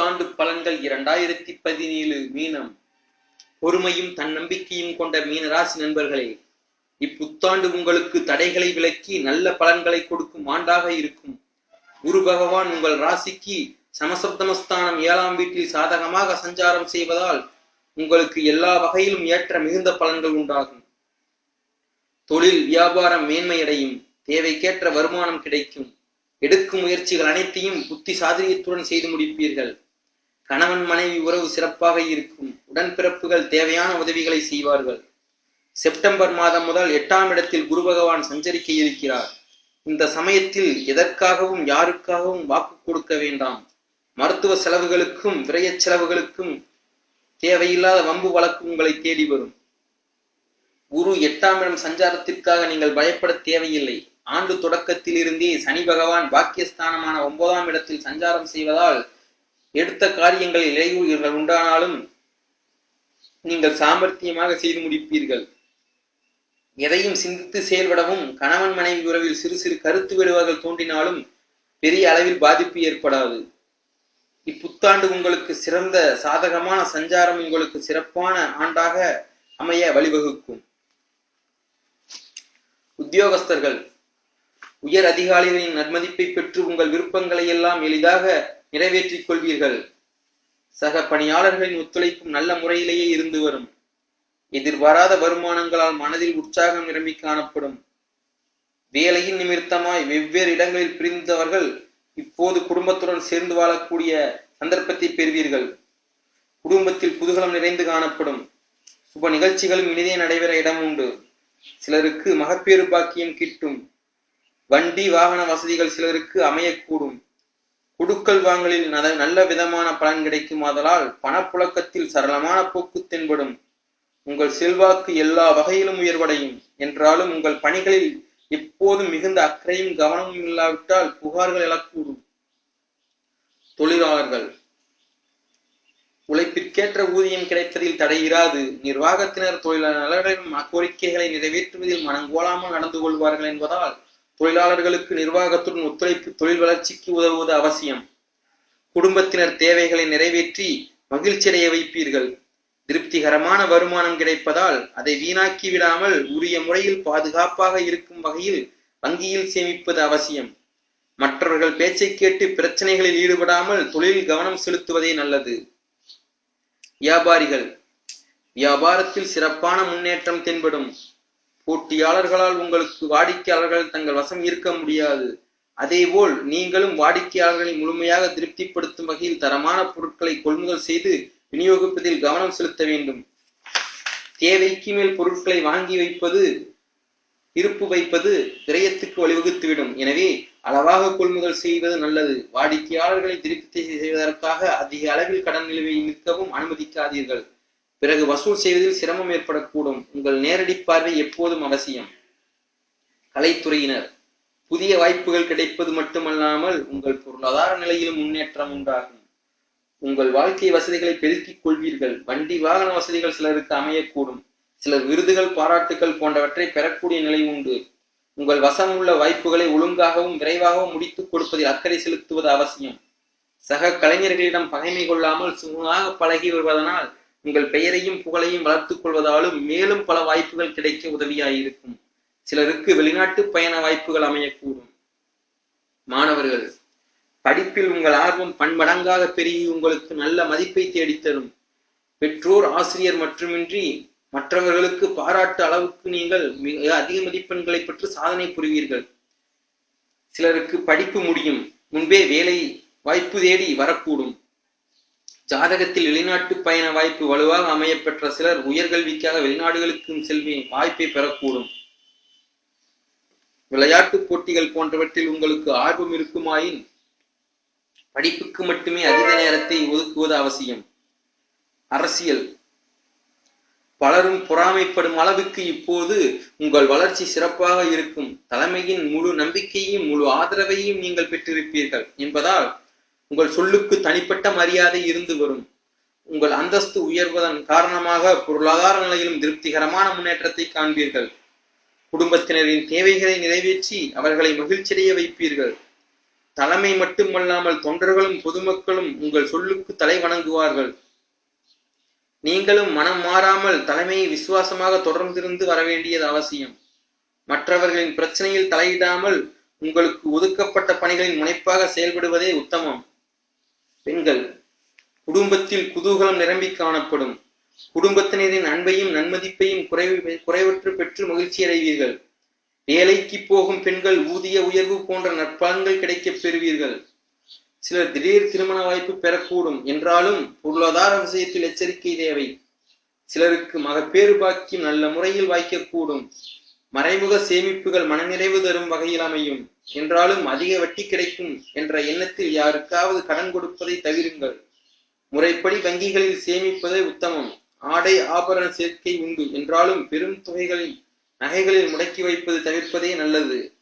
புத்தாண்டு பலன்கள் இரண்டாயிரத்தி பதினேழு மீனம். பொறுமையும் தன்னம்பிக்கையும் கொண்ட மீனராசி நண்பர்களே இப்புத்தாண்டு உங்களுக்கு தடைகளை விலக்கி நல்ல பலன்களை கொடுக்கும் ஆண்டாக இருக்கும். குரு பகவான் உங்கள் ராசிக்கு சமசப்தமஸ்தானம் ஏழாம் வீட்டில் சாதகமாக சஞ்சாரம் செய்வதால் உங்களுக்கு எல்லா வகையிலும் ஏற்ற மிகுந்த பலன்கள் உண்டாகும். தொழில் வியாபாரம் மேன்மையடையும் தேவைக்கேற்ற வருமானம் கிடைக்கும். எடுக்கும் முயற்சிகள் அனைத்தையும் புத்தி சாதுரியத்துடன் செய்து முடிப்பீர்கள். கணவன் மனைவி உறவு சிறப்பாக இருக்கும். உடன்பிறப்புகள் தேவையான உதவிகளை செய்வார்கள். செப்டம்பர் மாதம் முதல் எட்டாம் இடத்தில் குரு பகவான் சஞ்சரிக்க இருக்கிறார். இந்த சமயத்தில் எதற்காகவும் யாருக்காகவும் வாக்கு கொடுக்க வேண்டாம். மருத்துவ செலவுகளுக்கும் விரைய செலவுகளுக்கும் தேவையில்லாத வம்பு வழக்கு உங்களை தேடி வரும். குரு எட்டாம் இடம் சஞ்சாரத்திற்காக நீங்கள் பயப்பட தேவையில்லை. ஆண்டு தொடக்கத்தில் இருந்தே சனி பகவான் பாக்கியஸ்தானமான ஒன்பதாம் இடத்தில் சஞ்சாரம் செய்வதால் எடுத்த காரியங்களில் இடையூறுகள் உண்டானாலும் நீங்கள் சாமர்த்தியமாக செய்து முடிப்பீர்கள். எதையும் சிந்தித்து செயல்படவும் கணவன் மனைவி உறவில் சிறு சிறு கருத்து விடுவார்கள் தோன்றினாலும் பெரிய அளவில் பாதிப்பு ஏற்படாது. இப்புத்தாண்டு உங்களுக்கு சிறந்த சாதகமான சஞ்சாரம் உங்களுக்கு சிறப்பான ஆண்டாக அமைய வழிவகுக்கும். உத்தியோகஸ்தர்கள் உயர் அதிகாரிகளின் நன்மதிப்பை பெற்று உங்கள் விருப்பங்களை எல்லாம் எளிதாக நிறைவேற்றிக் கொள்வீர்கள். சக பணியாளர்களின் ஒத்துழைப்பும் நல்ல முறையிலேயே இருந்து வரும். எதிர்பாராத வருமானங்களால் மனதில் உற்சாகம் நிரம்பி காணப்படும். வேலையின் நிமித்தமாய் வெவ்வேறு இடங்களில் பிரிந்தவர்கள் இப்போது குடும்பத்துடன் சேர்ந்து வாழக்கூடிய சந்தர்ப்பத்தை பெறுவீர்கள். குடும்பத்தில் குதூகலம் நிறைந்து காணப்படும். சுப நிகழ்ச்சிகளும் இனிதே நடைபெற இடம் உண்டு. சிலருக்கு மகப்பேறு பாக்கியம் கிட்டும். வண்டி வாகன வசதிகள் சிலருக்கு அமையக்கூடும். குடுக்கல் வாங்கலில் நல்ல விதமான பலன் கிடைக்கும் ஆதலால் பணப்புழக்கத்தில் சரளமான போக்கு தென்படும். உங்கள் செல்வாக்கு எல்லா வகையிலும் உயர்வடையும். என்றாலும் உங்கள் பணிகளில் எப்போதும் மிகுந்த அக்கறையும் கவனமும் இல்லாவிட்டால் புகார்கள் எழக்கூடும் தொழிலாளர்கள். உழைப்பிற்கேற்ற ஊதியம் கிடைப்பதில் தடை இராது. நிர்வாகத்தினர் தொழிலாளர்களின் கோரிக்கைகளை நிறைவேற்றுவதில் மனங்கோலாமல் நடந்து கொள்வார்கள் என்பதால் தொழிலாளர்களுக்கு நிர்வாகத்துடன் ஒத்துழைப்பு தொழில் வளர்ச்சிக்கு உதவுவது அவசியம். குடும்பத்தினர் தேவைகளை நிறைவேற்றி மகிழ்ச்சியடைய வைப்பீர்கள். திருப்திகரமான வருமானம் கிடைப்பதால் அதை வீணாக்கி விடாமல் உரிய முறையில் பாதுகாப்பாக இருக்கும் வகையில் வங்கியில் சேமிப்பது அவசியம். மற்றவர்கள் பேச்சை கேட்டு பிரச்சனைகளில் ஈடுபடாமல் தொழில் கவனம் செலுத்துவதே நல்லது. வியாபாரிகள் வியாபாரத்தில் சிறப்பான முன்னேற்றம் தென்படும். போட்டியாளர்களால் உங்களுக்கு வாடிக்கையாளர்கள் தங்கள் வசம் இருக்க முடியாது. அதேபோல் நீங்களும் வாடிக்கையாளர்களை முழுமையாக திருப்திப்படுத்தும் வகையில் தரமான பொருட்களை கொள்முதல் செய்து விநியோகிப்பதில் கவனம் செலுத்த வேண்டும். தேவைக்கு மேல் பொருட்களை வாங்கி வைப்பது இருப்பு வைப்பது விரயத்துக்கு வழிவகுத்துவிடும். எனவே அளவாக கொள்முதல் செய்வது நல்லது. வாடிக்கையாளர்களை திருப்தி செய்வதற்காக அதிக அளவில் கடன் நிலுவையில் நிற்கவும் அனுமதிக்காதீர்கள். பிறகு வசூல் செய்வதில் சிரமம் ஏற்படக்கூடும். உங்கள் நேரடி பார்வை எப்போதும் அவசியம். கலைத்துறையினர் புதிய வாய்ப்புகள் கிடைப்பது மட்டுமல்லாமல் உங்கள் பொருளாதார நிலையிலும் முன்னேற்றம் உண்டாகும். உங்கள் வாழ்க்கை வசதிகளை பெருக்கிக் கொள்வீர்கள். வண்டி வாகன வசதிகள் சிலருக்கு அமையக்கூடும். சிலர் விருதுகள் பாராட்டுகள் போன்றவற்றை பெறக்கூடிய நிலை உண்டு. உங்கள் வசம் உள்ள வாய்ப்புகளை ஒழுங்காகவும் விரைவாகவும் முடித்துக் கொடுப்பதில் அக்கறை செலுத்துவது அவசியம். சக கலைஞர்களிடம் பகைமை கொள்ளாமல் சுகமாக பழகி வருவதனால் உங்கள் பெயரையும் புகழையும் வளர்த்துக் கொள்வதாலும் மேலும் பல வாய்ப்புகள் கிடைக்க உதவியாயிருக்கும். சிலருக்கு வெளிநாட்டு பயண வாய்ப்புகள் அமையக்கூடும். மாணவர்கள் படிப்பில் உங்கள் ஆர்வம் பன்மடங்காக பெருகி உங்களுக்கு நல்ல மதிப்பை தேடித்தரும். பெற்றோர் ஆசிரியர் மட்டுமின்றி மற்றவர்களுக்கு பாராட்டு அளவுக்கு நீங்கள் மிக அதிக மதிப்பெண்களை பெற்று சாதனை புரிவீர்கள். சிலருக்கு படிப்பு முடியும் முன்பே வேலை வாய்ப்பு தேடி வரக்கூடும். ஜாதகத்தில் வெளிநாட்டு பயண வாய்ப்பு வலுவாக அமையப்பெற்ற சிலர் உயர்கல்விக்காக வெளிநாடுகளுக்கும் செல்வி வாய்ப்பை பெறக்கூடும். விளையாட்டுப் போட்டிகள் போன்றவற்றில் உங்களுக்கு ஆர்வம் இருக்குமாயின் படிப்புக்கு மட்டுமே அதிக நேரத்தை ஒதுக்குவது அவசியம். அரசியல். பலரும் பொறாமைப்படும் அளவுக்கு இப்போது உங்கள் வளர்ச்சி சிறப்பாக இருக்கும். தலைமையின் முழு நம்பிக்கையும் முழு ஆதரவையும் நீங்கள் பெற்றிருப்பீர்கள் என்பதால் உங்கள் சொல்லுக்கு தனிப்பட்ட மரியாதை இருந்து வரும். உங்கள் அந்தஸ்து உயர்வதன் காரணமாக பொருளாதார நிலையிலும் திருப்திகரமான முன்னேற்றத்தை காண்பீர்கள். குடும்பத்தினரின் தேவைகளை நிறைவேற்றி அவர்களை மகிழ்ச்சியடைய வைப்பீர்கள். தலைமை மட்டுமல்லாமல் தொண்டர்களும் பொதுமக்களும் உங்கள் சொல்லுக்கு தலை வணங்குவார்கள். நீங்களும் மனம் மாறாமல் தலைமையை விசுவாசமாக தொடர்ந்திருந்து வரவேண்டியது அவசியம். மற்றவர்களின் பிரச்சனையில் தலையிடாமல் உங்களுக்கு ஒதுக்கப்பட்ட பணிகளின் முனைப்பாக செயல்படுவதே உத்தமம். பெண்கள் குடும்பத்தில் குதூகலம் நிரம்பி காணப்படும். குடும்பத்தினரின் அன்பையும் நன்மதிப்பையும் குறைவு குறைவற்று பெற்று மகிழ்ச்சி அடைவீர்கள். வேலைக்கு போகும் பெண்கள் ஊதிய உயர்வு போன்ற நற்பலன்கள் கிடைக்கப் பெறுவீர்கள். சிலர் திடீர் திருமண வாய்ப்பு பெறக்கூடும். என்றாலும் பொருளாதார விஷயத்தில் எச்சரிக்கை தேவை. சிலருக்கு மகப்பேறு பாக்கியம் நல்ல முறையில் வாய்க்கக்கூடும். மறைமுக சேமிப்புகள் மனநிறைவு தரும் வகையில் அமையும். என்றாலும் அதிக வட்டி கிடைக்கும் என்ற எண்ணத்தில் யாருக்காவது கடன் கொடுப்பதை தவிருங்கள். முறைப்படி வங்கிகளில் சேமிப்பதே உத்தமம். ஆடை ஆபரண சேர்க்கை உண்டு. என்றாலும் பெரும் தொகைகளில் நகைகளில் முடக்கி வைப்பது தவிர்ப்பதே நல்லது.